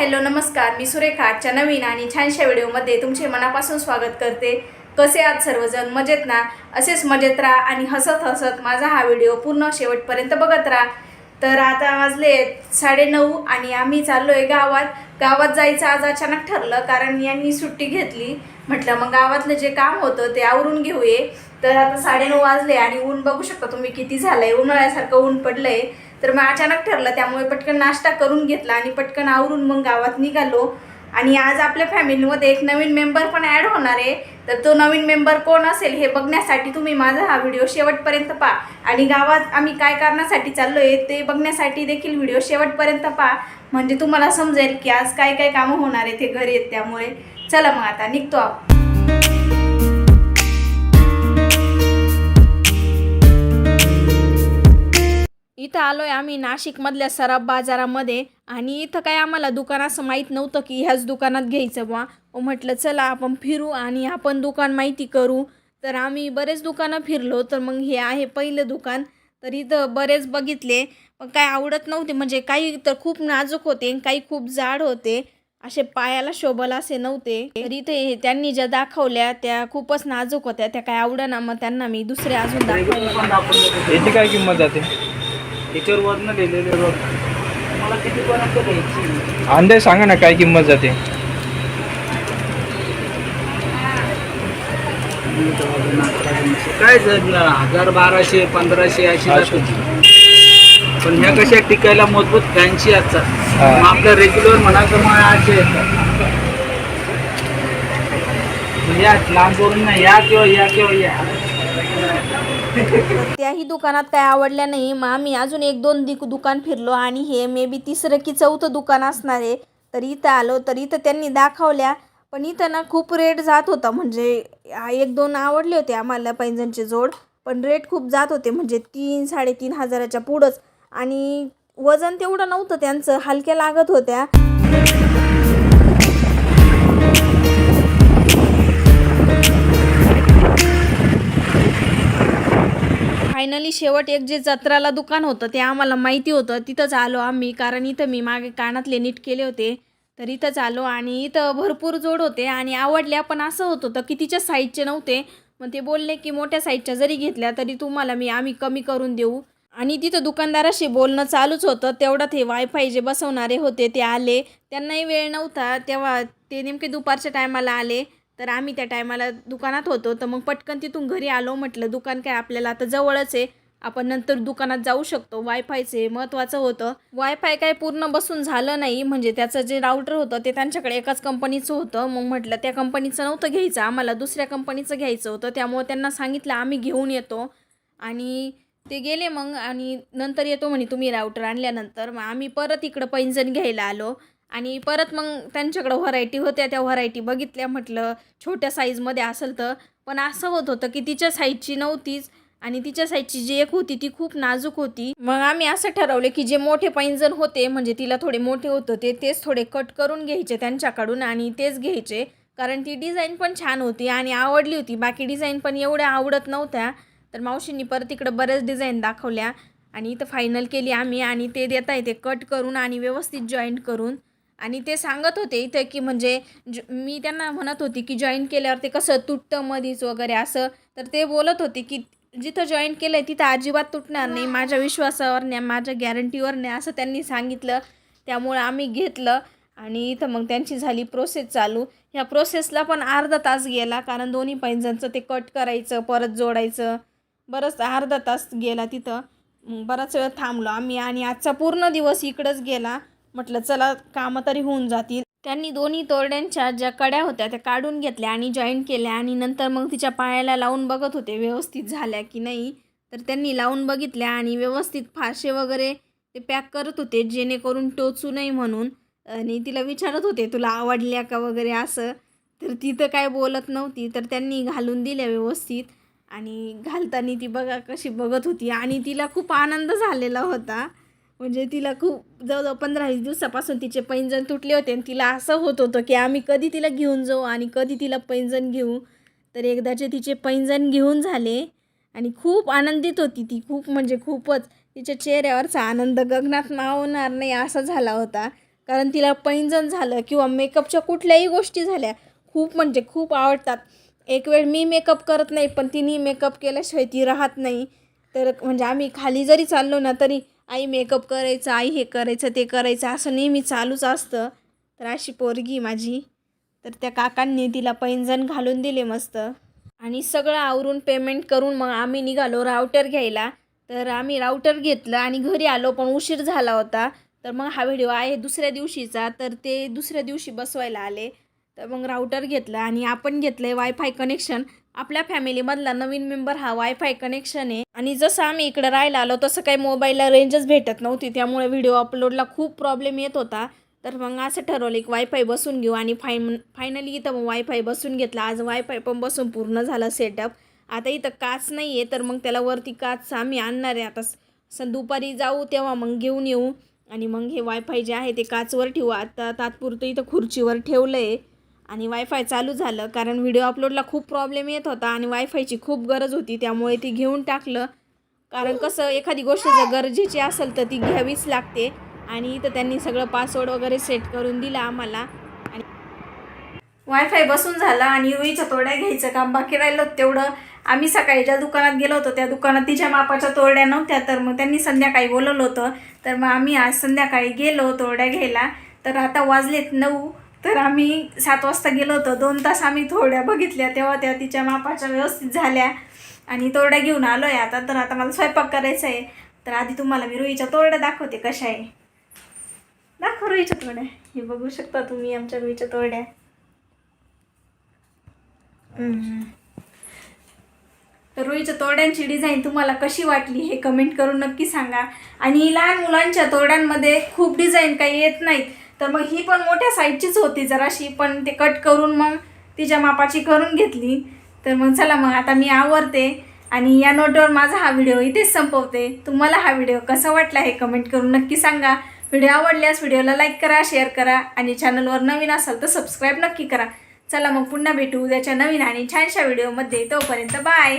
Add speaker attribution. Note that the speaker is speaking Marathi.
Speaker 1: हॅलो नमस्कार. मी सुरेखा. आजच्या नवीन आणि छानशा व्हिडिओमध्ये तुमचे मनापासून स्वागत करते. कसे आहात सर्वजण? मजेत ना? असेच मजेत राहा आणि हसत हसत माझा हा व्हिडिओ पूर्ण शेवटपर्यंत बघत राहा. तर आता वाजले साडेनऊ आणि आम्ही चाललो आहे गावात. गावात जायचं आज अचानक ठरलं कारण यांनी सुट्टी घेतली. म्हटलं मग गावातलं जे काम होतं ते आवरून घेऊये. तर आता साडेनऊ वाजले आणि ऊन बघू शकता तुम्ही किती झालं आहे उन्हाळ्यासारखं ऊन पडलं आहे तर मग अचानक ठरलं त्यामुळे पटकन नाश्ता करून घेतला आणि पटकन आवरून मग गावात निघालो. आणि आज आपल्या फॅमिलीमध्ये एक नवीन मेंबर पण ॲड होणार आहे. तर तो नवीन मेंबर कोण असेल हे बघण्यासाठी तुम्ही माझा हा व्हिडिओ शेवटपर्यंत पहा. आणि गावात आम्ही काय कारणासाठी चाललो आहे ते बघण्यासाठी देखील व्हिडिओ शेवटपर्यंत पहा. म्हणजे तुम्हाला समजेल की आज काय काय कामं होणार आहे ते घरी आहेत त्यामुळे चला मग आता निघतो आपण. इथं आलोय आम्ही नाशिकमधल्या सराफ बाजारामध्ये. आणि इथं काय आम्हाला दुकान असं माहीत नव्हतं की ह्याच दुकानात घ्यायचं बा म्हटलं चला आपण फिरू आणि आपण दुकान माहिती करू. तर आम्ही बरेच दुकानं फिरलो तर मग हे आहे पहिलं दुकान. तर इथं बरेच बघितले. पण काय आवडत नव्हते म्हणजे काही तर खूप नाजूक होते काही खूप जाड होते. असे पायाला शोभल असे नव्हते. तर इथे त्यांनी ज्या दाखवल्या त्या खूपच नाजूक होत्या. त्या काय आवडना मग त्यांना मी दुसऱ्या अजून दाखवल्या
Speaker 2: याची काय किंमत जाते?
Speaker 3: त्याच्यावर वर्ण लिहिलेले बघ मला घ्यायची?
Speaker 2: अंदाज सांगा ना काय किंमत जाते?
Speaker 3: काय जर हजार बाराशे पंधराशे अशी. पण ह्या कशा टिकायला मजबूत फॅन्सी असतात.
Speaker 2: हा.
Speaker 3: मग आपलं रेग्युलर म्हणा तर मग असे येतात. मग या लांब करून ना या किंवा या किंवा या.
Speaker 1: त्याही दुकानात काय आवडल्या नाही. मग आम्ही अजून एक दोन दिक दुकान फिरलो आणि हे मे बी तिसरं की चौथं दुकान असणार आहे. तर इथं आलो तर इथं त्यांनी दाखवल्या. पण इथं ना खूप रेट जात होता. म्हणजे एक दोन आवडले होते आम्हाला पैंजणचे जोड. पण रेट खूप जात होते. म्हणजे तीन साडेतीन हजाराच्या पुढंच. आणि वजन तेवढं नव्हतं त्यांचं. हलक्या लागत होत्या. शेवट एक जे जत्राला दुकान होतं ते आम्हाला माहिती होतं. तिथंच आलो आम्ही कारण इथं मी मागे कानातले नीट केले होते. तर इथंच आलो आणि इथं भरपूर जोड होते आणि आवडल्या पण असं होत होतं की तिच्या साईजचे नव्हते. मग ते बोलले की मोठ्या साईजच्या जरी घेतल्या तरी तुम्हाला मी आम्ही कमी करून देऊ. आणि तिथं दुकानदाराशी बोलणं चालूच होतं. तेवढ्यात हे वायफाय जे बसवणारे होते ते आले. त्यांनाही वेळ नव्हता. तेव्हा ते नेमके दुपारच्या टायमाला आले. तर आम्ही त्या टायमाला दुकानात होतो. तर मग पटकन तिथून घरी आलो. म्हटलं दुकान काय आपल्याला आता जवळच आहे. आपण नंतर दुकानात जाऊ शकतो. वायफायचे महत्त्वाचं होतं. वायफाय काय पूर्ण बसून झालं नाही. म्हणजे त्याचं जे राऊटर होतं ते त्यांच्याकडे एकाच कंपनीचं होतं. मग म्हटलं त्या कंपनीचं नव्हतं घ्यायचं. आम्हाला दुसऱ्या कंपनीचं घ्यायचं होतं. त्यामुळे त्यांना सांगितलं आम्ही घेऊन येतो. आणि ते गेले मग. आणि नंतर येतो म्हणे तुम्ही राऊटर आणल्यानंतर. मग आम्ही परत इकडं पैंजण घ्यायला आलो. आणि परत मग त्यांच्याकडं व्हरायटी होत्या. त्या व्हरायटी बघितल्या. म्हटलं छोट्या साईजमध्ये असेल तर. पण असं होत होतं की तिच्या साईजची नव्हतीच. आणि तिच्या साईजची जी एक होती ती खूप नाजूक होती. मग आम्ही असं ठरवले की जे मोठे पैंजण होते म्हणजे तिला थोडे मोठे होतं ते तेच थोडे कट करून घ्यायचे त्यांच्याकडून आणि तेच घ्यायचे. कारण ती डिझाईन पण छान होती आणि आवडली होती. बाकी डिझाईन पण एवढ्या आवडत नव्हत्या. तर मावशींनी परत इकडं बऱ्याच डिझाईन दाखवल्या आणि इथं फायनल केली आम्ही आणि ते देता येते कट करून आणि व्यवस्थित जॉईंट करून. आणि ते सांगत होते इथं की म्हणजे ज मी त्यांना म्हणत होती की जॉईन केल्यावर ते कसं तुटतं मधीच वगैरे असं. तर ते बोलत होते की जिथं जॉईन केलं आहे तिथं अजिबात तुटणार नाही. माझ्या विश्वासावर नाही माझ्या गॅरंटीवर नाही असं त्यांनी सांगितलं. त्यामुळे आम्ही घेतलं आणि इथं मग त्यांची झाली प्रोसेस चालू. ह्या प्रोसेसला पण अर्धा तास गेला कारण दोन्ही पैंजणचं ते कट करायचं परत जोडायचं. बरंच अर्धा तास गेला तिथं. बराच वेळ थांबलो आम्ही आणि आजचा पूर्ण दिवस इकडंच गेला. म्हटलं चला कामं तरी होऊन जातील. त्यांनी दोन्ही तोरड्यांच्या ज्या कड्या होत्या त्या काढून घेतल्या आणि जॉईन केल्या आणि नंतर मग तिच्या पायाला लावून बघत होते व्यवस्थित झाल्या की नाही. तर त्यांनी लावून बघितल्या आणि व्यवस्थित फारसे वगैरे ते पॅक करत होते जेणेकरून टोचू नये म्हणून. आणि तिला विचारत होते तुला आवडल्या का वगैरे असं? तर ती तर काय बोलत नव्हती तर त्यांनी घालून दिल्या व्यवस्थित. आणि घालताना ती बघा कशी बघत होती आणि तिला खूप आनंद झालेला होता. म्हणजे तिला खूप जवळजवळ पंधरा वीस दिवसापासून तिचे पैंजण तुटले होते आणि तिला असं होत होतं की आम्ही कधी तिला घेऊन जाऊ आणि कधी तिला पैंजण घेऊ. तर एकदाचे तिचे पैंजण घेऊन झाले आणि खूप आनंदित होती ती. खूप म्हणजे खूपच तिच्या चेहऱ्यावरचा आनंद गगनात मावणार नाही असा झाला होता. कारण तिला पैंजण झालं किंवा मेकअपच्या कुठल्याही गोष्टी झाल्या खूप म्हणजे खूप आवडतात. एक वेळ मी मेकअप करत नाही पण तिने मेकअप केल्याशिवाय ती राहत नाही. तर म्हणजे आम्ही खाली जरी चाललो ना तरी आई मेकअप करायचं आई हे करायचं ते करायचं असं नेहमी चालूच असतं. तर अशी पोरगी माझी. तर त्या काकांनी तिला पैंजण घालून दिले मस्त. आणि सगळं आवरून पेमेंट करून मग आम्ही निघालो राऊटर घ्यायला. तर आम्ही राऊटर घेतलं आणि घरी आलो पण उशीर झाला होता. तर मग हा व्हिडिओ आहे दुसऱ्या दिवशीचा. तर ते दुसऱ्या दिवशी बसवायला आले. तर मग राऊटर घेतलं आणि आपण घेतलं आहे वायफाय कनेक्शन आपल्या फॅमिलीमधला नवीन मेंबर हा वायफाय कनेक्शन आहे. आणि जसं आम्ही इकडं राहायला आलो तसं काही मोबाईलला रेंजच भेटत नव्हती. त्यामुळे व्हिडिओ अपलोडला खूप प्रॉब्लेम येत होता. तर मग असं ठरवलं एक वायफाय बसून घेऊ. आणि फाय फायनली इथं मग वायफाय बसून घेतला. आज वायफाय पण बसून पूर्ण झालं सेटअप आता इथं काच नाही आहे तर मग त्याला वरती काच आम्ही आणणार आहे. आता स दुपारी जाऊ तेव्हा मग घेऊन येऊ. आणि मग हे वायफाय जे आहे ते काचवर ठेवू. आता तात्पुरतं इथं खुर्चीवर ठेवलं आहे आणि वायफाय चालू झालं कारण व्हिडिओ अपलोडला खूप प्रॉब्लेम येत होता आणि वायफायची खूप गरज होती त्यामुळे ती घेऊन टाकलं. कारण कसं एखादी गोष्ट जर गरजेची असेल तर ती घ्यावीच लागते. आणि इथं त्यांनी सगळं पासवर्ड वगैरे सेट करून दिला आम्हाला. आणि वायफाय बसून झाला आणि रुईच्या तोड्या घ्यायचं काम बाकी राहिलं तेवढं. आम्ही सकाळी ज्या दुकानात गेलो होतो त्या दुकानात तिच्या मापाच्या तोरड्या नव्हत्या तर मग त्यांनी संध्याकाळी बोलवलं होतं. तर मग आम्ही आज संध्याकाळी गेलो तोरड्या घ्यायला. तर आता वाजलेत नऊ. तर आम्ही सात वाजता गेलो होतो. दोन तास आम्ही थोड्या बघितल्या तेव्हा त्या तिच्या मापाच्या व्यवस्थित झाल्या. आणि तोरड्या घेऊन आलो आहे आता. तर आता मला स्वयंपाक करायचा आहे. तर आधी तुम्हाला मी रुईच्या तोरड्या दाखवते कशा आहे. दाखव रुईच्या तोरड्या. हे बघू शकता तुम्ही आमच्या रुईच्या तोरड्या. तर रुईच्या तोरड्यांची डिझाईन तुम्हाला कशी वाटली हे कमेंट करून नक्की सांगा. आणि लहान मुलांच्या तोरड्यांमध्ये खूप डिझाईन काही येत नाहीत. तर मग ही पण मोठ्या साईजचीच होती जराशी पण ते कट करून मग तिच्या मापाची करून घेतली. तर मग चला मग आता मी आवरते आणि या नोटवर माझा हा व्हिडिओ इथेच संपवते. तुम्हाला हा व्हिडिओ कसा वाटला हे कमेंट करून नक्की सांगा. व्हिडिओ आवडल्यास व्हिडिओला लाईक करा शेअर करा आणि चॅनलवर नवीन असाल तर सबस्क्राईब नक्की करा. चला मग पुन्हा भेटू उद्याच्या नवीन आणि छानशा व्हिडिओमध्ये तोपर्यंत बाय